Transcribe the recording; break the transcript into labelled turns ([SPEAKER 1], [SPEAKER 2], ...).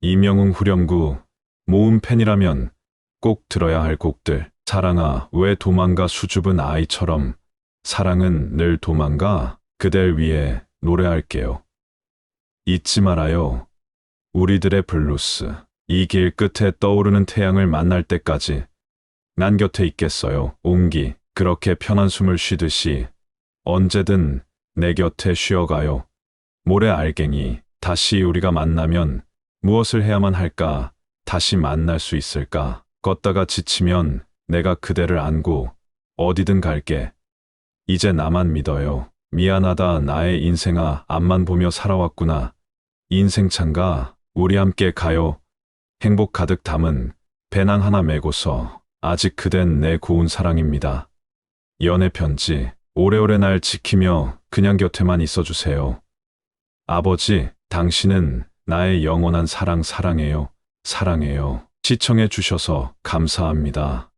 [SPEAKER 1] 이명웅 후렴구 모음 팬이라면 꼭 들어야 할 곡들. 사랑아, 왜 도망가 수줍은 아이처럼. 사랑은 늘 도망가. 그댈 위해 노래할게요. 잊지 말아요. 우리들의 블루스. 이 길 끝에 떠오르는 태양을 만날 때까지 난 곁에 있겠어요. 옹기. 그렇게 편한 숨을 쉬듯이 언제든 내 곁에 쉬어가요. 모래 알갱이. 다시 우리가 만나면 무엇을 해야만 할까? 다시 만날 수 있을까? 걷다가 지치면 내가 그대를 안고 어디든 갈게. 이제 나만 믿어요. 미안하다 나의 인생아 앞만 보며 살아왔구나. 인생찬가 우리 함께 가요. 행복 가득 담은 배낭 하나 메고서 아직 그댄 내 고운 사랑입니다. 연애 편지 오래오래 날 지키며 그냥 곁에만 있어주세요. 아버지, 당신은 나의 영원한 사랑 사랑해요. 사랑해요. 시청해 주셔서 감사합니다.